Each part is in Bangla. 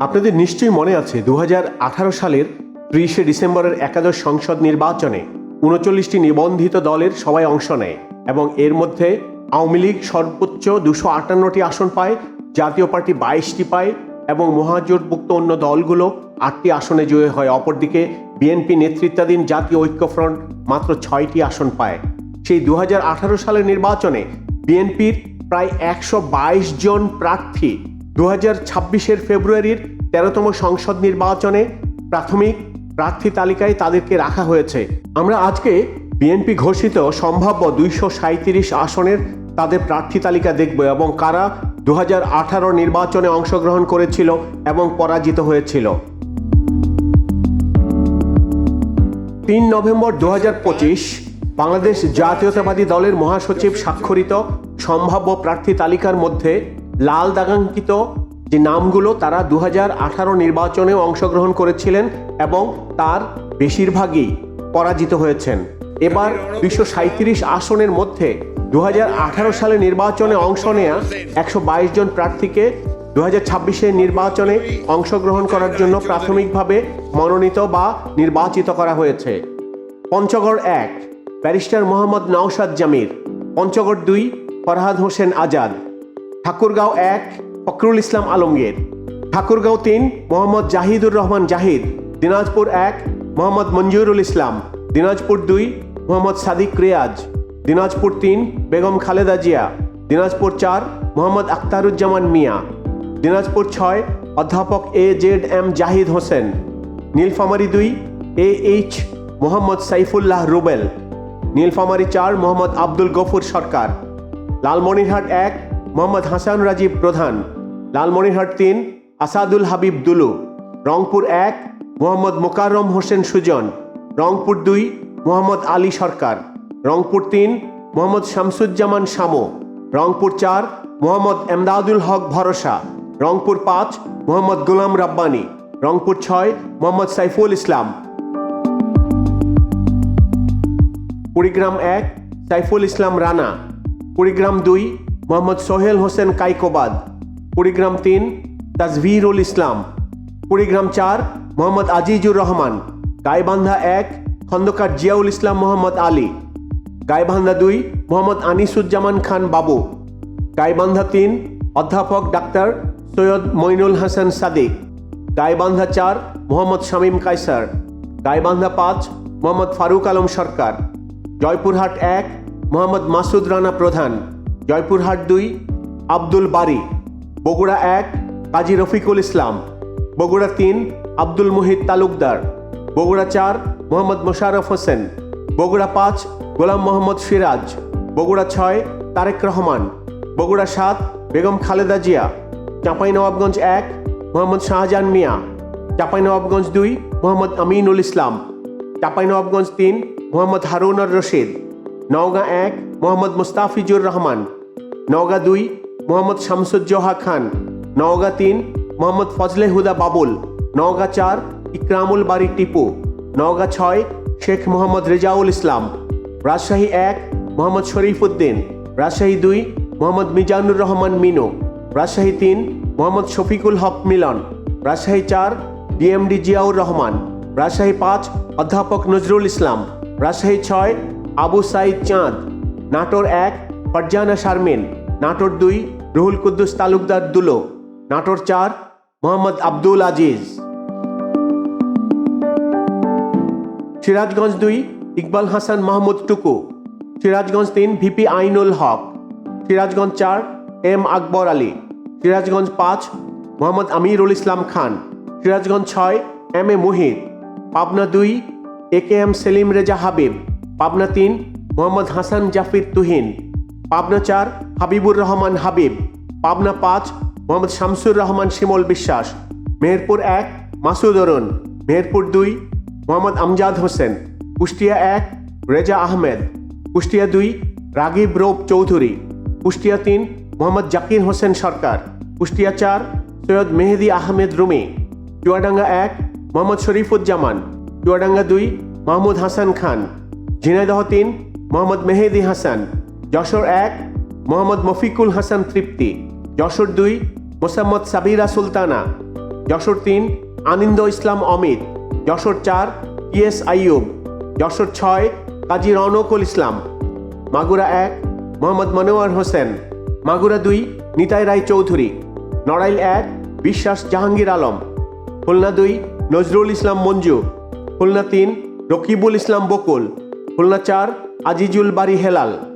আপনাদের নিশ্চয়ই মনে আছে দু হাজার আঠারো সালের ত্রিশে ডিসেম্বরের একাদশ সংসদ নির্বাচনে উনচল্লিশটি নিবন্ধিত দলের সবাই অংশ নেয় এবং এর মধ্যে আওয়ামী লীগ সর্বোচ্চ দুশো আটান্নটি আসন পায়, জাতীয় পার্টি বাইশটি পায় এবং মহাজোটভুক্ত অন্য দলগুলো আটটি আসনে জয়ী হয়। অপরদিকে বিএনপি নেতৃত্বাধীন জাতীয় ঐক্যফ্রন্ট মাত্র ছয়টি আসন পায়। সেই দু হাজার আঠারো সালের নির্বাচনে বিএনপির প্রায় একশো বাইশ জন প্রার্থী দু হাজার ছাব্বিশের ফেব্রুয়ারির তেরোতম সংসদ নির্বাচনে প্রাথমিক প্রার্থী তালিকায় তাদেরকে রাখা হয়েছে। আমরা আজকে বিএনপি ঘোষিত সম্ভাব্য দুইশো সাঁত্রিশ আসনের তাদের প্রার্থী তালিকা দেখব এবং কারা দু হাজার আঠারো নির্বাচনে অংশগ্রহণ করেছিল এবং পরাজিত হয়েছিল। তিন নভেম্বর দু হাজার পঁচিশ বাংলাদেশ জাতীয়তাবাদী দলের মহাসচিব স্বাক্ষরিত সম্ভাব্য প্রার্থী তালিকার মধ্যে লাল দাগাঙ্কিত যে নামগুলো তারা দু হাজার আঠারো নির্বাচনে অংশগ্রহণ করেছিলেন এবং তার বেশিরভাগই পরাজিত হয়েছেন। এবার দুইশো আসনের মধ্যে দু সালে নির্বাচনে অংশ নেয়া একশো বাইশ জন প্রার্থীকে দু হাজার নির্বাচনে অংশগ্রহণ করার জন্য প্রাথমিকভাবে মনোনীত বা নির্বাচিত করা হয়েছে। পঞ্চগড় এক, ব্যারিস্টার মোহাম্মদ নওশাদ জামির, পঞ্চগড় দুই, ফরহাদ হোসেন আজাদ। ঠাকুরগাঁও এক, ফখরুল ইসলাম আলমগীর। ঠাকুরগাঁও তিন, মোহাম্মদ জাহিদুর রহমান জাহিদ। দিনাজপুর এক, মোহাম্মদ মঞ্জুরুল ইসলাম। দিনাজপুর দুই, মোহাম্মদ সাদিক রিয়াজ। দিনাজপুর তিন, বেগম খালেদা জিয়া। দিনাজপুর চার, মোহাম্মদ আখতারুজ্জামান মিয়া। দিনাজপুর ছয়, অধ্যাপক A Z M Jahid Hossain. Nilphamari দুই, এ এইচ মোহাম্মদ সাইফুল্লাহ রুবেল। নীলফামারী চার, মোহাম্মদ আব্দুল গফুর সরকার। লালমনিরহাট এক মোহাম্মদ হাসান রাজীব প্রধান, লালমনিরহাট তিন, আসাদুল হাবিব দুলু, রংপুর এক, মোহাম্মদ মোকাররম হোসেন সুজন, রংপুর দুই, মোহাম্মদ আলী সরকার, রংপুর তিন, মোহাম্মদ শামসুজ্জামান শামো, রংপুর চার, মোহাম্মদ এমদাদুল হক ভরসা, রংপুর পাঁচ, মোহাম্মদ গোলাম রাব্বানি, রংপুর ছয়, মোহাম্মদ সাইফুল ইসলাম। কুড়িগ্রাম এক, সাইফুল ইসলাম রানা, কুড়িগ্রাম দুই মোহাম্মদ সোহেল হোসেন কাইকোবাদ। কুড়িগ্রাম তিন, তাজভিরুল ইসলাম। কুড়িগ্রাম চার, মোহাম্মদ আজিজুর রহমান। গাইবান্ধা এক, খন্দকার জিয়াউল ইসলাম মোহাম্মদ আলী। গাইবান্ধা দুই, মোহাম্মদ আনিসুজ্জামান খান বাবু। গাইবান্ধা তিন, অধ্যাপক ডাক্তার সৈয়দ মইনুল হাসান সাদিক। গাইবান্ধা চার, মোহাম্মদ শামীম কাইসার গাইবান্ধা পাঁচ, মোহাম্মদ ফারুক আলম সরকার। জয়পুরহাট এক, মোহাম্মদ মাসুদ রানা প্রধান। জয়পুরহাট দুই, আব্দুল বারি, বগুড়া এক, কাজী রফিকুল ইসলাম, বগুড়া তিন, আব্দুল মুহিত তালুকদার, বগুড়া চার, মোহাম্মদ মোশাররফ হোসেন, বগুড়া পাঁচ, গোলাম মোহাম্মদ সিরাজ, বগুড়া ছয়, তারেক রহমান, বগুড়া সাত, বেগম খালেদা জিয়া চাঁপাইনবাবগঞ্জ এক, মোহাম্মদ শাহজাহান মিয়া চাঁপাইনবাবগঞ্জ দুই, মোহাম্মদ আমিনুল ইসলাম চাঁপাইনবাবগঞ্জ তিন, মোহাম্মদ হারুনর রশিদ, নওগাঁ এক, মোহাম্মদ মুস্তাফিজুর রহমান নওগাঁ দুই, মোহাম্মদ শামসুজ্জোহা খান। নওগাঁ তিন, মোহাম্মদ ফজলে হুদা বাবুল। নওগাঁ চার, ইকরামুল বাড়ি টিপু। নওগাঁ ছয়, শেখ মোহাম্মদ রেজাউল ইসলাম। রাজশাহী এক, মোহাম্মদ শরীফ উদ্দিন রাজশাহী দুই, মোহাম্মদ মিজানুর রহমান মিনু। রাজশাহী তিন, মোহাম্মদ শফিকুল হক মিলন। রাজশাহী চার, ডিএমডি জিয়াউর রহমান। রাজশাহী পাঁচ, অধ্যাপক নজরুল ইসলাম। রাজশাহী ছয়, আবু সাইদ চাঁদ। নাটোর এক ফারজানা শারমিন, নাটোর দুই, রুহুল কুদ্দুস তালুকদার দুলো, নাটোর চার, মোহাম্মদ আব্দুল আজিজ। সিরাজগঞ্জ দুই, ইকবাল হাসান মাহমুদ টুকু। সিরাজগঞ্জ তিন, ভিপি আইনুল হক। সিরাজগঞ্জ চার, এম আকবর আলী। সিরাজগঞ্জ পাঁচ, মোহাম্মদ আমিরুল ইসলাম খান। সিরাজগঞ্জ ছয়, এম এ মুহিত। পাবনা দুই, A K M Selim Reza Habib. Pabna তিন, মোহাম্মদ হাসান জাফির তুহিন। পাবনা চার, হাবিবুর রহমান হাবিব। পাবনা পাঁচ, মোহাম্মদ শামসুর রহমান শিমল বিশ্বাস। মেহেরপুর এক, মাসুদ অরুণ। মেহেরপুর দুই, মোহাম্মদ আমজাদ হোসেন। কুষ্টিয়া এক, রেজা আহমেদ। কুষ্টিয়া দুই, রাগিব রৌপ চৌধুরী। কুষ্টিয়া তিন, মোহাম্মদ জাকির হোসেন সরকার। কুষ্টিয়া চার, সৈয়দ মেহেদি আহমেদ রুমি। চুয়াডাঙ্গা এক, মোহাম্মদ শরীফুজ্জামান। চুয়াডাঙ্গা দুই, মাহমুদ হাসান খান। ঝিনাইদহ তিন, মোহাম্মদ মেহেদি হাসান। যশোর এক, মোহাম্মদ মফিকুল হাসান তৃপ্তি। যশোর দুই, মোসাম্মদ সাবিরা সুলতানা। যশোর তিন, আনন্দ ইসলাম অমিত। যশোর চার ইএস আইয়ুব। যশোর ছয়, কাজী রৌনকুল ইসলাম। মাগুরা এক, মোহাম্মদ মনোয়ার হোসেন। মাগুরা দুই, নিতাই রায় চৌধুরী। নড়াইল এক, বিশ্বাস জাহাঙ্গীর আলম। খুলনা দুই, নজরুল ইসলাম মঞ্জু। খুলনা তিন, রকিবুল ইসলাম বকুল। খুলনা চার, আজিজুল বাড়ি Helal.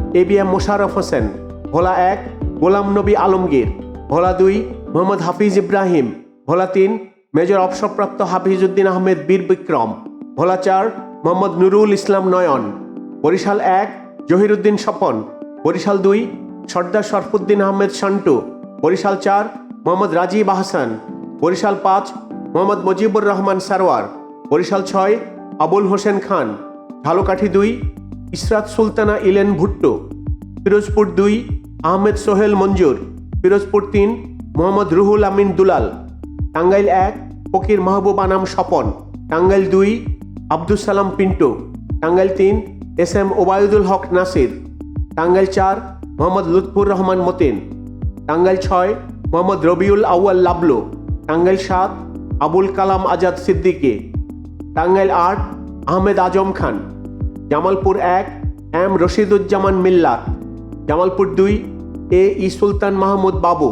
A B M Mosharraf Hossain, Bhola এক, গোলাম নবী আলমগীর, ভোলা দুই, মোহাম্মদ হাফিজ ইব্রাহিম, ভোলা তিন, মেজর অবসরপ্রাপ্ত হাফিজউদ্দিন আহমেদ বীর বিক্রম, ভোলা চার, মোহাম্মদ নুরুল ইসলাম নয়ন, বরিশাল এক, জহিরুদ্দিন স্বপন, বরিশাল দুই, সর্দার শরফুদ্দিন আহমেদ সন্টু বরিশাল চার, মোহাম্মদ রাজীব আহসান, বরিশাল পাঁচ, মোহাম্মদ মুজিবুর রহমান সারোয়ার, বরিশাল ছয়, আবুল হোসেন খান, ঝালকাঠি দুই ইসরাত সুলতানা ইলেন ভুট্টো, পিরোজপুর দুই, আহমেদ সোহেল মঞ্জুর, পিরোজপুর তিন, মোহাম্মদ রুহুল আমিন দুলাল, টাঙ্গাইল এক, ফকির মাহবুব আনাম স্বপন, টাঙ্গাইল দুই আব্দুল সালাম পিন্টু, টাঙ্গাইল তিন, এস এম ওবায়দুল হক নাসির, টাঙ্গাইল চার, মোহাম্মদ লুৎফুর রহমান মতিন, টাঙ্গাইল ছয়, মোহাম্মদ রবিউল আউয়াল লাবলু, টাঙ্গাইল সাত, আবুল কালাম আজাদ সিদ্দিকী, টাঙ্গাইল আট, আহমেদ আজম খান। জামালপুর এক, এম রশিদুজ্জামান মিল্লাত জামালপুর দুই, এ ই সুলতান মাহমুদ বাবু।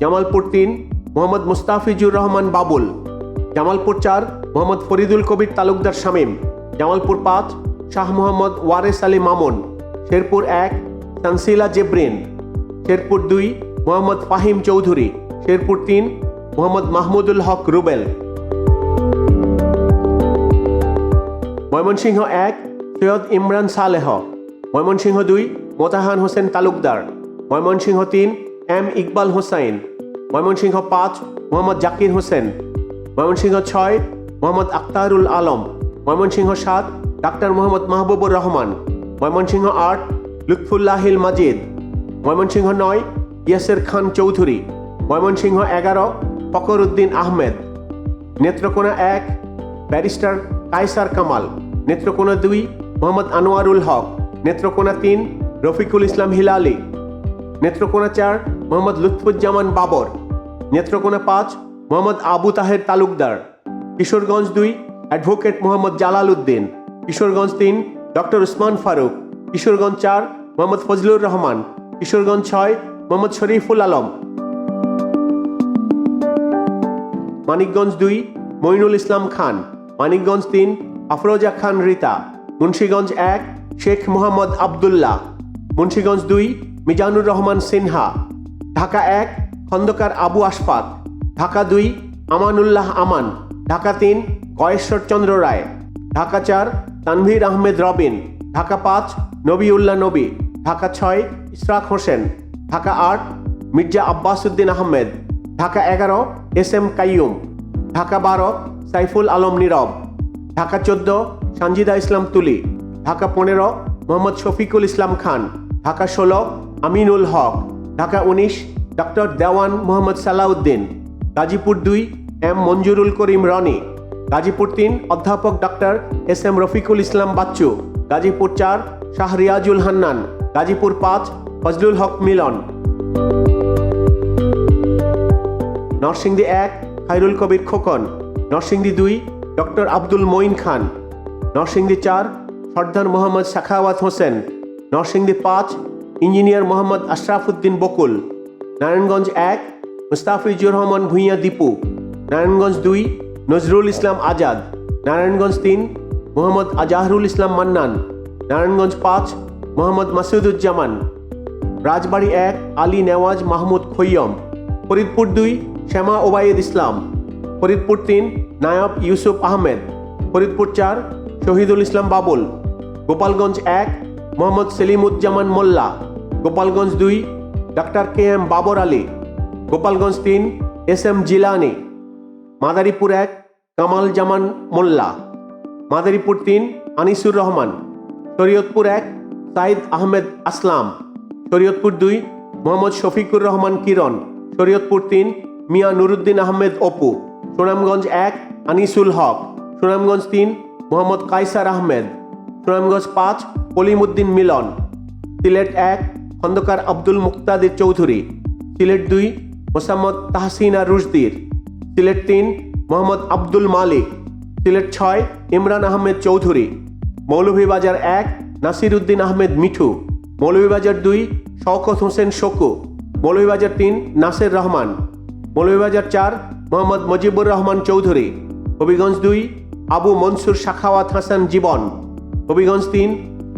জামালপুর তিন, মোহাম্মদ মুস্তাফিজুর রহমান বাবুল। জামালপুর চার, মোহাম্মদ ফরিদুল কবির তালুকদার শামীম। জামালপুর পাঁচ, শাহ মোহাম্মদ ওয়ারেস আলী মামুন। শেরপুর এক, তানসিলা জেব্রিন। শেরপুর দুই, মোহাম্মদ ফাহিম চৌধুরী। শেরপুর তিন, মোহাম্মদ মাহমুদুল হক রুবেল। ময়মনসিংহ এক সৈয়দ ইমরান সালেহ ময়মনসিংহ দুই, মোতাহান হোসেন তালুকদার ময়মনসিংহ তিন, এম ইকবাল হোসাইন ময়মনসিংহ পাঁচ, মোহাম্মদ জাকির হোসেন, ময়মনসিংহ ছয়, মোহাম্মদ আক্তারুল আলম, ময়মনসিংহ সাত, ডাক্তার মোহাম্মদ মাহবুবুর রহমান, ময়মনসিংহ আট, লুৎফুল্লাহিল মাজিদ, ময়মনসিংহ নয়, ইয়াসের খান চৌধুরী, ময়মনসিংহ এগারো ফকর উদ্দিন আহমেদ। নেত্রকোনা এক, ব্যারিস্টার কায়সার কামাল। নেত্রকোনা দুই মোহাম্মদ আনোয়ারুল হক, নেত্রকোনা তিন, রফিকুল ইসলাম হিলালি। নেত্রকোনা চার, মোহাম্মদ লুৎফুজ্জামান বাবর। নেত্রকোনা পাঁচ, মোহাম্মদ আবু তাহের তালুকদার। কিশোরগঞ্জ দুই, অ্যাডভোকেট মোহাম্মদ জালাল উদ্দিন। কিশোরগঞ্জ তিন, ডক্টর উসমান ফারুক। কিশোরগঞ্জ চার, মোহাম্মদ ফজলুর রহমান। কিশোরগঞ্জ ছয়, মোহাম্মদ শরীফুল আলম। মানিকগঞ্জ দুই মইনুল ইসলাম খান। মানিকগঞ্জ তিন, আফরোজা খান রিতা। মুন্সীগঞ্জ এক, শেখ মোহাম্মদ আবদুল্লাহ। মুন্সীগঞ্জ দুই, মিজানুর রহমান সিনহা। ঢাকা এক, খন্দকার আবু আশফাক। ঢাকা দুই, আমানুল্লাহ আমান। ঢাকা তিন, গয়েশ্বর চন্দ্র রায়। ঢাকা চার, তানভীর আহমেদ রবিন। ঢাকা পাঁচ, নবিউল্লাহ নবী। ঢাকা ছয় ইসরাক হোসেন। ঢাকা আট, মির্জা আব্বাস উদ্দিন আহমেদ। ঢাকা এগারো, এস এম কাইয়ুম। ঢাকা বারো, সাইফুল আলম নীরব। ঢাকা চোদ্দ সানজিদা ইসলাম তুলি, ঢাকা পনেরো, মোহাম্মদ শফিকুল ইসলাম খান, ঢাকা ষোলো, আমিনুল হক, ঢাকা উনিশ ডক্টর দেওয়ান মোহাম্মদ সালাউদ্দিন, গাজীপুর দুই, এম মঞ্জুরুল করিম রনি, গাজীপুর তিন, অধ্যাপক doctor S M Rafiqul Islam Bachchu, Gazipur চার, শাহ রিয়াজুল হান্নান, গাজীপুর পাঁচ, ফজলুল হক মিলন। নরসিংদী এক, খায়রুল কবির খোকন। নরসিংদী দুই, ডক্টর আব্দুল মঈন খান। নরসিংদী চার, সর্দার মোহাম্মদ সাখাওয়াত হোসেন, নরসিংদী পাঁচ, ইঞ্জিনিয়ার মোহাম্মদ আশরাফুদ্দিন বকুল, নারায়ণগঞ্জ এক, মুস্তাফিজুর রহমান ভূঁইয়া দীপু, নারায়ণগঞ্জ দুই, নজরুল ইসলাম আজাদ, নারায়ণগঞ্জ তিন, মোহাম্মদ আজাহরুল ইসলাম মান্নান, নারায়ণগঞ্জ পাঁচ, মোহাম্মদ মাসুদুজ্জামান, রাজবাড়ী এক, আলী নেওয়াজ মাহমুদ খৈয়ম, ফরিদপুর দুই, শ্যামা ওবায়েদ ইসলাম, ফরিদপুর তিন, নায়ব ইউসুফ আহমেদ, ফরিদপুর চার শহীদুল ইসলাম বাবুল, গোপালগঞ্জ এক, মোহাম্মদ সেলিমুজ্জামান মোল্লা, গোপালগঞ্জ দুই, doctor K M Babar Ali, Gopalganj তিন, এস এম জিলানি, মাদারীপুর এক, কামাল জামান মোল্লা, মাদারীপুর তিন, আনিসুর রহমান, শরীয়তপুর এক, সাইদ আহমেদ আসলাম, শরীয়তপুর দুই, মোহাম্মদ শফিকুর রহমান কিরণ, শরীয়তপুর তিন, মিয়া নুরুদ্দিন আহমেদ অপু, সুনামগঞ্জ এক, আনিসুল হক, সুনামগঞ্জ তিন মোহাম্মদ কাইসার আহমেদ, সুনামগঞ্জ পাঁচ কলিমুদ্দিন মিলন, সিলেট এক, খন্দকার আব্দুল মুক্তাদির চৌধুরী, সিলেট দুই, মোসাম্মদ তাহসিনা রুশদির, সিলেট তিন, মোহাম্মদ আব্দুল মালিক, সিলেট ছয়, ইমরান আহমেদ চৌধুরী মৌলভীবাজার এক নাসির উদ্দিন আহমেদ মিঠু মৌলভীবাজার দুই, শওকত হোসেন শকু মৌলভীবাজার তিন, নাসের রহমান মৌলভীবাজার চার, মোহাম্মদ মজিবুর রহমান চৌধুরী, হবিগঞ্জ দুই আবু মনসুর শাখাওয়াত হাসান জীবন, হবিগঞ্জ তিন,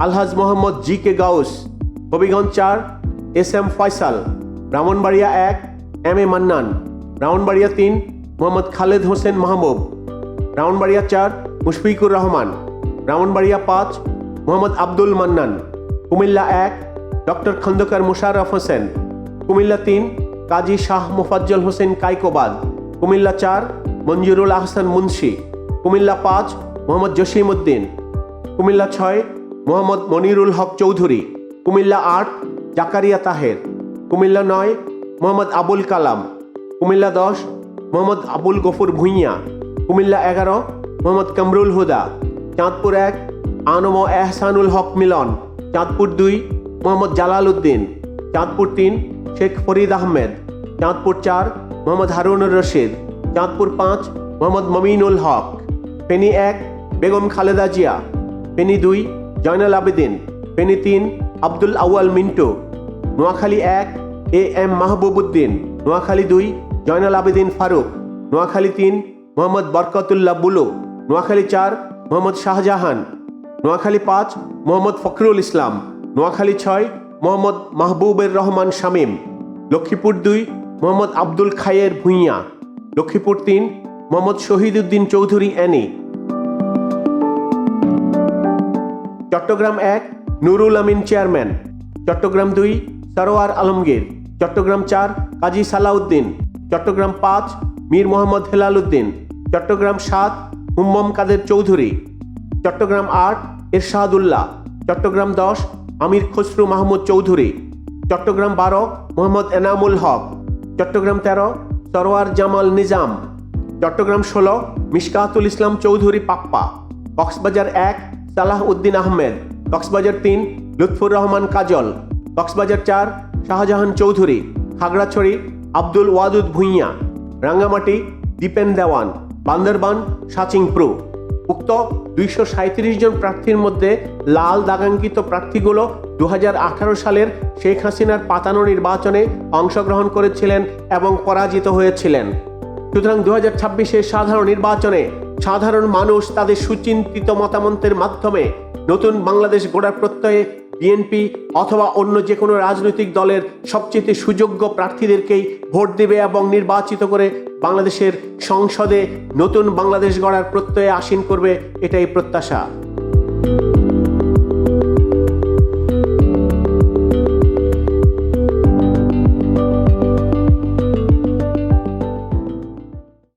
আলহাজ মোহাম্মদ জি কে গাউস, হবিগঞ্জ চার, এস এম ফয়সাল, ব্রাহ্মণবাড়িয়া এক, এম এ মান্নান, ব্রাহ্মণবাড়িয়া তিন, মোহাম্মদ খালেদ হোসেন মাহবুব, ব্রাহ্মণবাড়িয়া চার, মুশফিকুর রহমান, ব্রাহ্মণবাড়িয়া পাঁচ, মোহাম্মদ আব্দুল মান্নান, কুমিল্লা এক, ডক্টর খন্দকার মুশারফ হোসেন, কুমিল্লা তিন, কাজী শাহ মোফাজ্জল হোসেন কাইকোবাদ, কুমিল্লা চার, মঞ্জুরুল আহসান মুন্সি। কুমিল্লা পাঁচ, মোহাম্মদ জসিম উদ্দিন কুমিল্লা ছয়, মোহাম্মদ মনিরুল হক চৌধুরী। কুমিল্লা আট, জাকারিয়া তাহের। কুমিল্লা নয়, মোহাম্মদ আবুল কালাম। কুমিল্লা দশ, মোহাম্মদ আবুল গফুর ভুঁইয়া। কুমিল্লা এগারো, মোহাম্মদ কামরুল হুদা। চাঁদপুর এক, আনম এহসানুল হক মিলন। চাঁদপুর দুই, মোহাম্মদ জালাল উদ্দিন। চাঁদপুর তিন, শেখ ফরিদ আহমেদ। চাঁদপুর চার, মোহাম্মদ হারুনুর রশিদ। চাঁদপুর পাঁচ, মোহাম্মদ মমিনুল হক। ফেনী এক, বেগম খালেদা জিয়া। ফেনী দুই, জয়নাল আবেদিন। ফেনী তিন, আব্দুল আউয়াল মিন্টু। নোয়াখালী এক, এ এম মাহবুবুদ্দিন নোয়াখালী দুই, জয়নাল আবেদিন ফারুক। নোয়াখালী তিন, মোহাম্মদ বরকতুল্লাহ বুলু। নোয়াখালী চার, মোহাম্মদ শাহজাহান। নোয়াখালী পাঁচ, মোহাম্মদ ফখরুল ইসলাম। নোয়াখালী ছয়, মোহাম্মদ মাহবুবের রহমান শামীম। লক্ষ্মীপুর দুই, মোহাম্মদ আব্দুল খায়ের ভুঁইয়া। লক্ষ্মীপুর তিন মোহাম্মদ শহীদুদ্দিন চৌধুরী অ্যানি চট্টগ্রাম এক, নুরুল আমিন চেয়ারম্যান। চট্টগ্রাম দুই, সরোয়ার আলমগীর। চট্টগ্রাম চার, কাজী সালাউদ্দিন। চট্টগ্রাম পাঁচ, মীর মোহাম্মদ হেলাল উদ্দিন চট্টগ্রাম সাত, হুম্মম কাদের চৌধুরী। চট্টগ্রাম আট, এরশাদুল্লাহ। চট্টগ্রাম দশ, আমির খসরু মাহমুদ চৌধুরী। চট্টগ্রাম বারো, মোহাম্মদ এনামুল হক। চট্টগ্রাম তেরো, সরোয়ার জামাল নিজাম। চট্টগ্রাম ষোলো মিশকাতুল ইসলাম চৌধুরী পাপ্পা, কক্সবাজার এক সালাহ উদ্দিন আহমেদ, কক্সবাজার তিন, লুৎফুর রহমান কাজল, কক্সবাজার চার, শাহজাহান চৌধুরী, খাগড়াছড়ি, আব্দুল ওয়াদুদ ভুঁইয়া, রাঙ্গামাটি, দীপেন দেওয়ান, বান্দরবান, সাচিং প্রু। উক্ত দুইশো জন প্রার্থীর মধ্যে লাল দাগাঙ্কিত প্রার্থীগুলো দু হাজার আঠারো সালের শেখ হাসিনার পাতানো নির্বাচনে অংশগ্রহণ করেছিলেন এবং পরাজিত হয়েছিলেন। সুতরাং দু হাজার সাধারণ নির্বাচনে সাধারণ মানুষ তাদের সুচিন্তিত মতামতের মাধ্যমে নতুন বাংলাদেশ গড়ার প্রত্যয়ে বিএনপি অথবা অন্য যে কোনো রাজনৈতিক দলের সবচেয়ে সুযোগ্য প্রার্থীদেরকেই ভোট দেবে এবং নির্বাচিত করে বাংলাদেশের সংসদে নতুন বাংলাদেশ গড়ার প্রত্যয়ে আসীন করবে এটাই প্রত্যাশা।